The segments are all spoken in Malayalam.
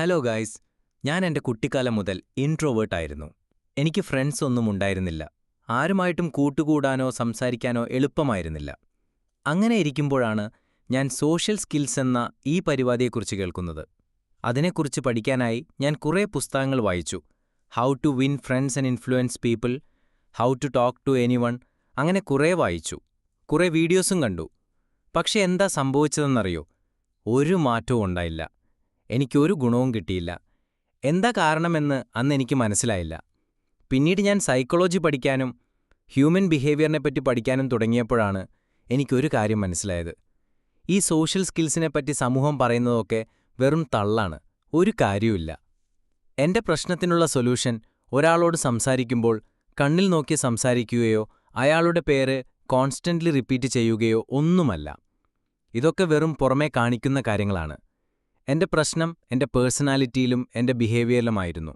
ഹലോ ഗായ്സ് ഞാൻ എന്റെ കുട്ടിക്കാലം മുതൽ ഇൻട്രോവേർട്ടായിരുന്നു എനിക്ക് ഫ്രണ്ട്സ് ഒന്നും ഉണ്ടായിരുന്നില്ല. ആരുമായിട്ടും കൂട്ടുകൂടാനോ സംസാരിക്കാനോ എളുപ്പമായിരുന്നില്ല. അങ്ങനെ ഇരിക്കുമ്പോഴാണ് ഞാൻ സോഷ്യൽ സ്കിൽസ് എന്ന ഈ പരിപാടിയെക്കുറിച്ച് കേൾക്കുന്നത്. അതിനെക്കുറിച്ച് പഠിക്കാനായി ഞാൻ കുറേ പുസ്തകങ്ങൾ വായിച്ചു. How to win friends and influence people how to talk to any അങ്ങനെ കുറേ വായിച്ചു. കുറേ വീഡിയോസും കണ്ടു. പക്ഷെ എന്താ സംഭവിച്ചതെന്നറിയോ? ഒരു മാറ്റവും ഉണ്ടായില്ല. എനിക്കൊരു ഗുണവും കിട്ടിയില്ല. എന്താ കാരണമെന്ന് അന്ന് എനിക്ക് മനസ്സിലായില്ല. പിന്നീട് ഞാൻ സൈക്കോളജി പഠിക്കാനും ഹ്യൂമൻ ബിഹേവിയറിനെപ്പറ്റി പഠിക്കാനും തുടങ്ങിയപ്പോഴാണ് എനിക്കൊരു കാര്യം മനസ്സിലായത്. ഈ സോഷ്യൽ സ്കിൽസിനെപ്പറ്റി സമൂഹം പറയുന്നതൊക്കെ വെറും തള്ളാണ്. ഒരു കാര്യവുമില്ല. എന്റെ പ്രശ്നത്തിനുള്ള സൊല്യൂഷൻ ഒരാളോട് സംസാരിക്കുമ്പോൾ കണ്ണിൽ നോക്കി സംസാരിക്കുകയോ അയാളുടെ പേര് കോൺസ്റ്റന്റ്ലി റിപ്പീറ്റ് ചെയ്യുകയോ ഒന്നുമല്ല. ഇതൊക്കെ വെറും പുറമേ കാണിക്കുന്ന കാര്യങ്ങളാണ്. എന്റെ പ്രശ്നം എന്റെ പേഴ്സണാലിറ്റിയിലും എന്റെ ബിഹേവിയറിലുമായിരുന്നു.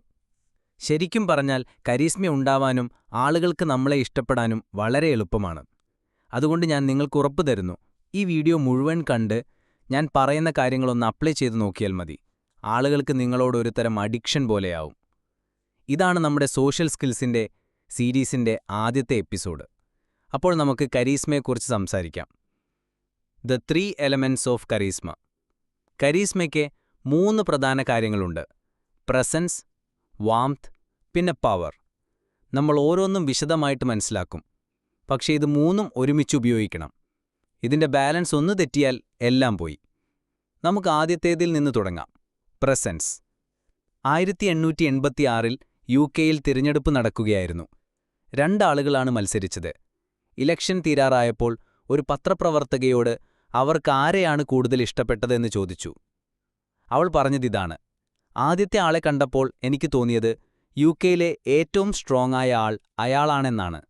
ശരിക്കും പറഞ്ഞാൽ കരീസ്മ ഉണ്ടാവാനും ആളുകൾക്ക് നമ്മളെ ഇഷ്ടപ്പെടാനും വളരെ എളുപ്പമാണ്. അതുകൊണ്ട് ഞാൻ നിങ്ങൾക്ക് ഉറപ്പ് തരുന്നു ഈ വീഡിയോ മുഴുവൻ കണ്ട് ഞാൻ പറയുന്ന കാര്യങ്ങളൊന്ന് അപ്ലൈ ചെയ്ത് നോക്കിയാൽ മതി. ആളുകൾക്ക് നിങ്ങളോട് ഒരു തരം അഡിക്ഷൻ പോലെയാവും. ഇതാണ് നമ്മുടെ സോഷ്യൽ സ്കിൽസിന്റെ സീരീസിന്റെ ആദ്യത്തെ എപ്പിസോഡ്. അപ്പോൾ നമുക്ക് കരീസ്മയെക്കുറിച്ച് സംസാരിക്കാം. The three elements of charisma. കരീസ്മയ്ക്ക് മൂന്ന് പ്രധാന കാര്യങ്ങളുണ്ട്. പ്രസൻസ് വാംത് പിന്നെ പവർ നമ്മൾ ഓരോന്നും വിശദമായിട്ട് മനസ്സിലാക്കും. പക്ഷേ ഇത് മൂന്നും ഒരുമിച്ച് ഉപയോഗിക്കണം. ഇതിന്റെ ബാലൻസ് ഒന്ന് തെറ്റിയാൽ എല്ലാം പോയി. നമുക്ക് ആദ്യത്തേതിൽ നിന്ന് തുടങ്ങാം. പ്രസൻസ് ആയിരത്തി എണ്ണൂറ്റി എൺപത്തിയാറിൽ യു കെയിൽ തിരഞ്ഞെടുപ്പ് നടക്കുകയായിരുന്നു. രണ്ടാളുകളാണ് മത്സരിച്ചത്. ഇലക്ഷൻ തീരാറായപ്പോൾ ഒരു പത്രപ്രവർത്തകയോട് അവർക്ക് ആരെയാണ് കൂടുതൽ ഇഷ്ടപ്പെട്ടതെന്ന് ചോദിച്ചു. അവൾ പറഞ്ഞതിതാണ് ആദ്യത്തെ ആളെ കണ്ടപ്പോൾ എനിക്ക് തോന്നിയത് യു കെയിലെ ഏറ്റവും സ്ട്രോങ് ആയ ആൾ അയാളാണെന്നാണ്.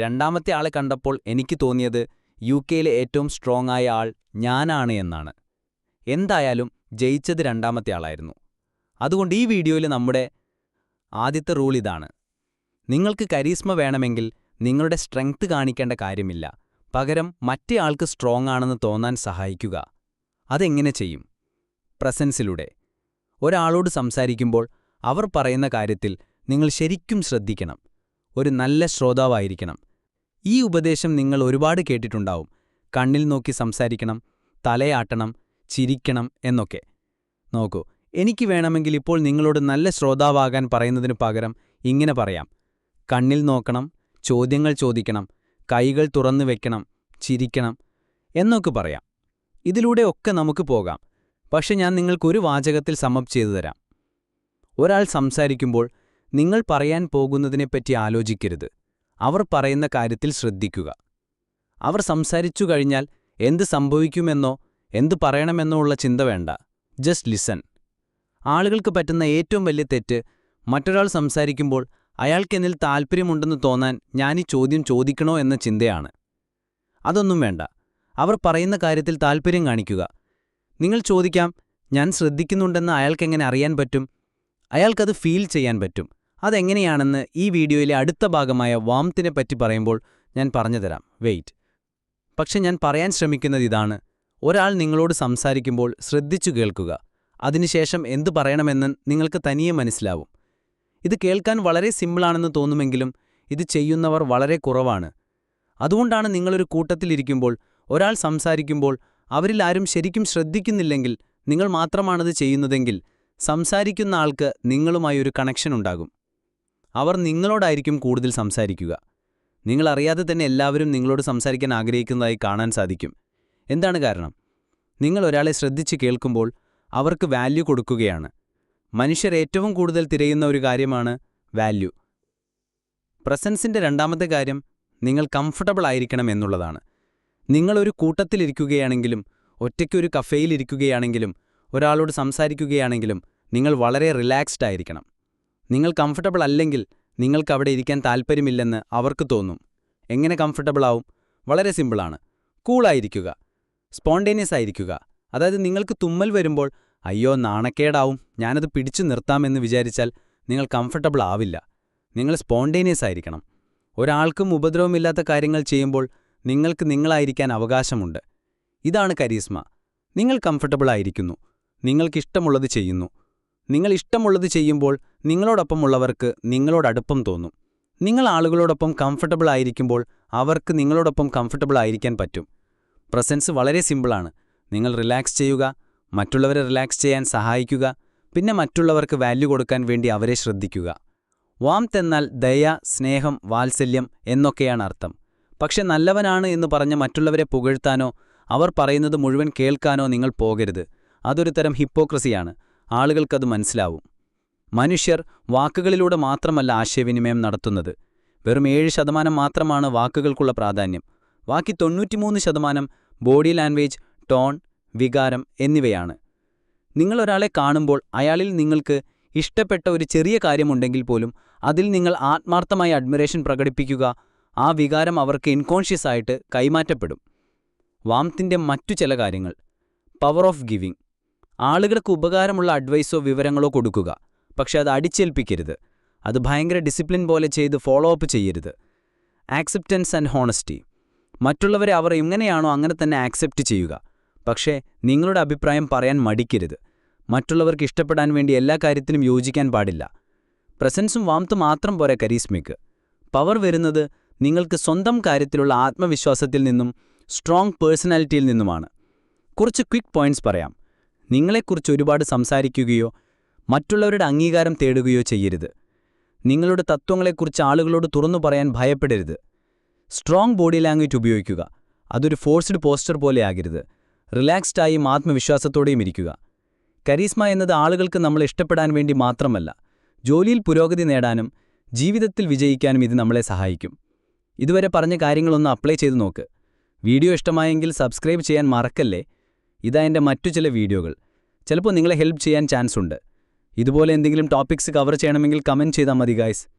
രണ്ടാമത്തെ ആളെ കണ്ടപ്പോൾ എനിക്ക് തോന്നിയത് യു കെയിലെ ഏറ്റവും സ്ട്രോങ് ആയ ആൾ ഞാനാണ് എന്നാണ്. എന്തായാലും ജയിച്ചത് രണ്ടാമത്തെ ആളായിരുന്നു. അതുകൊണ്ട് ഈ വീഡിയോയിൽ നമ്മുടെ ആദ്യത്തെ റൂൾ ഇതാണ്. നിങ്ങൾക്ക് കരീസ്മ വേണമെങ്കിൽ നിങ്ങളുടെ സ്ട്രെങ്ത് കാണിക്കേണ്ട കാര്യമില്ല. പകരം മറ്റേ ആൾക്ക് സ്ട്രോങ് ആണെന്ന് തോന്നാൻ സഹായിക്കുക. അതെങ്ങനെ ചെയ്യും? പ്രസൻസിലൂടെ. ഒരാളോട് സംസാരിക്കുമ്പോൾ അവർ പറയുന്ന കാര്യത്തിൽ നിങ്ങൾ ശരിക്കും ശ്രദ്ധിക്കണം. ഒരു നല്ല ശ്രോതാവായിരിക്കണം. ഈ ഉപദേശം നിങ്ങൾ ഒരുപാട് കേട്ടിട്ടുണ്ടാവും. കണ്ണിൽ നോക്കി സംസാരിക്കണം തലയാട്ടണം ചിരിക്കണം എന്നൊക്കെ. നോക്കൂ എനിക്ക് വേണമെങ്കിൽ ഇപ്പോൾ നിങ്ങളോട് നല്ല ശ്രോതാവാകാൻ പറയുന്നതിനു പകരം ഇങ്ങനെ പറയാം. കണ്ണിൽ നോക്കണം ചോദ്യങ്ങൾ ചോദിക്കണം കൈകൾ തുറന്നു വെക്കണം ചിരിക്കണം എന്നൊക്കെ പറയാം. ഇതിലൂടെ ഒക്കെ നമുക്ക് പോകാം. പക്ഷെ ഞാൻ നിങ്ങൾക്കൊരു വാചകത്തിൽ സമപ്പ് ചെയ്തു തരാം. ഒരാൾ സംസാരിക്കുമ്പോൾ നിങ്ങൾ പറയാൻ പോകുന്നതിനെപ്പറ്റി ആലോചിക്കരുത്. അവർ പറയുന്ന കാര്യത്തിൽ ശ്രദ്ധിക്കുക. അവർ സംസാരിച്ചു കഴിഞ്ഞാൽ എന്ത് സംഭവിക്കുമെന്നോ എന്ത് പറയണമെന്നോ ഉള്ള ചിന്ത വേണ്ട. ജസ്റ്റ് ലിസൺ ആളുകൾക്ക് പറ്റുന്ന ഏറ്റവും വലിയ തെറ്റ് മറ്റൊരാൾ സംസാരിക്കുമ്പോൾ അയാൾക്കെന്നിൽ താൽപ്പര്യമുണ്ടെന്ന് തോന്നാൻ ഞാൻ ഈ ചോദ്യം ചോദിക്കണോ എന്ന ചിന്തയാണ്. അതൊന്നും വേണ്ട. അവർ പറയുന്ന കാര്യത്തിൽ താൽപ്പര്യം കാണിക്കുക. നിങ്ങൾ ചോദിക്കാം ഞാൻ ശ്രദ്ധിക്കുന്നുണ്ടെന്ന് അയാൾക്കെങ്ങനെ അറിയാൻ പറ്റും? അയാൾക്കത് ഫീൽ ചെയ്യാൻ പറ്റും. അതെങ്ങനെയാണെന്ന് ഈ വീഡിയോയിലെ അടുത്ത ഭാഗമായ വാംത്തിനെ പറ്റി പറയുമ്പോൾ ഞാൻ പറഞ്ഞുതരാം. വെയിറ്റ്. പക്ഷെ ഞാൻ പറയാൻ ശ്രമിക്കുന്നത് ഇതാണ്. ഒരാൾ നിങ്ങളോട് സംസാരിക്കുമ്പോൾ ശ്രദ്ധിച്ചു കേൾക്കുക. അതിനുശേഷം എന്തു പറയണമെന്ന് നിങ്ങൾക്ക് തനിയെ മനസ്സിലാവും. ഇത് കേൾക്കാൻ വളരെ സിമ്പിളാണെന്ന് തോന്നുമെങ്കിലും ഇത് ചെയ്യുന്നവർ വളരെ കുറവാണ്. അതുകൊണ്ടാണ് നിങ്ങളൊരു കൂട്ടത്തിലിരിക്കുമ്പോൾ ഒരാൾ സംസാരിക്കുമ്പോൾ അവരിൽ ആരും ശരിക്കും ശ്രദ്ധിക്കുന്നില്ലെങ്കിൽ നിങ്ങൾ മാത്രമാണത് ചെയ്യുന്നതെങ്കിൽ സംസാരിക്കുന്ന ആൾക്ക് നിങ്ങളുമായി ഒരു കണക്ഷൻ ഉണ്ടാകും. അവർ നിങ്ങളോടായിരിക്കും കൂടുതൽ സംസാരിക്കുക. നിങ്ങളറിയാതെ തന്നെ എല്ലാവരും നിങ്ങളോട് സംസാരിക്കാൻ ആഗ്രഹിക്കുന്നതായി കാണാൻ സാധിക്കും. എന്താണ് കാരണം? നിങ്ങൾ ഒരാളെ ശ്രദ്ധിച്ച് കേൾക്കുമ്പോൾ അവർക്ക് വാല്യൂ കൊടുക്കുകയാണ്. മനുഷ്യർ ഏറ്റവും കൂടുതൽ തിരയുന്ന ഒരു കാര്യമാണ് വാല്യൂ പ്രസൻസിന്റെ രണ്ടാമത്തെ കാര്യം നിങ്ങൾ കംഫർട്ടബിൾ ആയിരിക്കണം എന്നുള്ളതാണ്. നിങ്ങളൊരു കൂട്ടത്തിലിരിക്കുകയാണെങ്കിലും ഒറ്റയ്ക്കൊരു കഫേയിലിരിക്കുകയാണെങ്കിലും ഒരാളോട് സംസാരിക്കുകയാണെങ്കിലും നിങ്ങൾ വളരെ റിലാക്സ്ഡ് ആയിരിക്കണം. നിങ്ങൾ കംഫർട്ടബിൾ അല്ലെങ്കിൽ നിങ്ങൾക്ക് അവിടെ ഇരിക്കാൻ താൽപ്പര്യമില്ലെന്ന് അവർക്ക് തോന്നും. എങ്ങനെ കംഫർട്ടബിൾ ആവും? വളരെ സിമ്പിളാണ് കൂളായിരിക്കുക സ്പോണ്ടേനിയസ് ആയിരിക്കുക. അതായത് നിങ്ങൾക്ക് തുമ്മൽ വരുമ്പോൾ അയ്യോ നാണക്കേടാവും. ഞാനത് പിടിച്ചു നിർത്താമെന്ന് വിചാരിച്ചാൽ നിങ്ങൾ കംഫർട്ടബിൾ ആവില്ല. നിങ്ങൾ സ്പോണ്ടേനിയസ് ആയിരിക്കണം. ഒരാൾക്കും ഉപദ്രവമില്ലാത്ത കാര്യങ്ങൾ ചെയ്യുമ്പോൾ നിങ്ങൾക്ക് നിങ്ങളായിരിക്കാൻ അവകാശമുണ്ട്. ഇതാണ് കരീസ്മ. നിങ്ങൾ കംഫർട്ടബിൾ ആയിരിക്കുന്നു. നിങ്ങൾക്കിഷ്ടമുള്ളത് ചെയ്യുന്നു. നിങ്ങൾ ഇഷ്ടമുള്ളത് ചെയ്യുമ്പോൾ നിങ്ങളോടൊപ്പമുള്ളവർക്ക് നിങ്ങളോടടുപ്പം തോന്നും. നിങ്ങൾ ആളുകളോടൊപ്പം കംഫർട്ടബിൾ ആയിരിക്കുമ്പോൾ അവർക്ക് നിങ്ങളോടൊപ്പം കംഫർട്ടബിൾ ആയിരിക്കാൻ പറ്റും. പ്രസൻസ് വളരെ സിമ്പിളാണ് നിങ്ങൾ റിലാക്സ് ചെയ്യുക. മറ്റുള്ളവരെ റിലാക്സ് ചെയ്യാൻ സഹായിക്കുക പിന്നെ മറ്റുള്ളവർക്ക് വാല്യൂ കൊടുക്കാൻ വേണ്ടി അവരെ ശ്രദ്ധിക്കുക. വാംത് എന്നാൽ ദയ സ്നേഹം വാത്സല്യം എന്നൊക്കെയാണ് അർത്ഥം. പക്ഷെ നല്ലവനാണ് എന്ന് പറഞ്ഞ് മറ്റുള്ളവരെ പുകഴ്ത്താനോ അവർ പറയുന്നത് മുഴുവൻ കേൾക്കാനോ നിങ്ങൾ പോകരുത്. അതൊരു തരം ഹിപ്പോക്രസിയാണ് ആളുകൾക്കത് മനസ്സിലാവും. മനുഷ്യർ വാക്കുകളിലൂടെ മാത്രമല്ല ആശയവിനിമയം നടത്തുന്നത്. വെറും ഏഴ് ശതമാനം മാത്രമാണ് വാക്കുകൾക്കുള്ള പ്രാധാന്യം. ബാക്കി തൊണ്ണൂറ്റിമൂന്ന് ശതമാനം ബോഡി ലാംഗ്വേജ് ടോൺ വികാരം എന്നിവയാണ്. നിങ്ങളൊരാളെ കാണുമ്പോൾ അയാളിൽ നിങ്ങൾക്ക് ഇഷ്ടപ്പെട്ട ഒരു ചെറിയ കാര്യമുണ്ടെങ്കിൽ പോലും അതിൽ നിങ്ങൾ ആത്മാർത്ഥമായി അഡ്മിറേഷൻ പ്രകടിപ്പിക്കുക ആ വികാരം അവർക്ക് ഇൻകോൺഷ്യസ് ആയിട്ട് കൈമാറ്റപ്പെടും. വാംത്തിന്റെ മറ്റു ചില കാര്യങ്ങൾ. Power of giving. ആളുകൾക്ക് ഉപകാരമുള്ള അഡ്വൈസോ വിവരങ്ങളോ കൊടുക്കുക പക്ഷെ അത് അടിച്ചേൽപ്പിക്കരുത്. അത് ഭയങ്കര ഡിസിപ്ലിൻ പോലെ ചെയ്ത് ഫോളോ അപ്പ് ചെയ്യരുത്. Acceptance and honesty. മറ്റുള്ളവരെ അവർ എങ്ങനെയാണോ അങ്ങനെ തന്നെ ആക്സെപ്റ്റ് ചെയ്യുക. പക്ഷേ നിങ്ങളുടെ അഭിപ്രായം പറയാൻ മടിക്കരുത്. മറ്റുള്ളവർക്ക് ഇഷ്ടപ്പെടാൻ വേണ്ടി എല്ലാ കാര്യത്തിനും യോജിക്കാൻ പാടില്ല. പ്രസൻസും വാംത്തും മാത്രം പോരാ കരീസ്മയ്ക്ക് പവർ വരുന്നത് നിങ്ങൾക്ക് സ്വന്തം കാര്യത്തിലുള്ള ആത്മവിശ്വാസത്തിൽ നിന്നും സ്ട്രോങ് പേഴ്സണാലിറ്റിയിൽ നിന്നുമാണ്. കുറച്ച് ക്വിക്ക് പോയിന്റ്സ് പറയാം. നിങ്ങളെക്കുറിച്ച് ഒരുപാട് സംസാരിക്കുകയോ മറ്റുള്ളവരുടെ അംഗീകാരം തേടുകയോ ചെയ്യരുത്. നിങ്ങളുടെ തത്വങ്ങളെക്കുറിച്ച് ആളുകളോട് തുറന്നു പറയാൻ ഭയപ്പെടരുത്. സ്ട്രോങ് ബോഡി ലാംഗ്വേജ് ഉപയോഗിക്കുക. അതൊരു ഫോഴ്സ്ഡ് പോസ്റ്റർ പോലെ ആകരുത്. റിലാക്സ്ഡായും ആത്മവിശ്വാസത്തോടെയും ഇരിക്കുക. കരീസ്മ എന്നത് ആളുകൾക്ക് നമ്മൾ ഇഷ്ടപ്പെടാൻ വേണ്ടി മാത്രമല്ല ജോലിയിൽ പുരോഗതി നേടാനും ജീവിതത്തിൽ വിജയിക്കാനും ഇത് നമ്മളെ സഹായിക്കും. ഇതുവരെ പറഞ്ഞ കാര്യങ്ങളൊന്ന് അപ്ലൈ ചെയ്തു നോക്ക്. വീഡിയോ ഇഷ്ടമായെങ്കിൽ സബ്സ്ക്രൈബ് ചെയ്യാൻ മറക്കല്ലേ? ഇതാ എന്റെ മറ്റു ചില വീഡിയോകൾ. ചിലപ്പോൾ നിങ്ങളെ ഹെൽപ്പ് ചെയ്യാൻ ചാൻസ് ഉണ്ട് ഇതുപോലെ എന്തെങ്കിലും ടോപ്പിക്സ് കവർ ചെയ്യണമെങ്കിൽ കമന്റ് ചെയ്താൽ മതി ഗായ്സ്.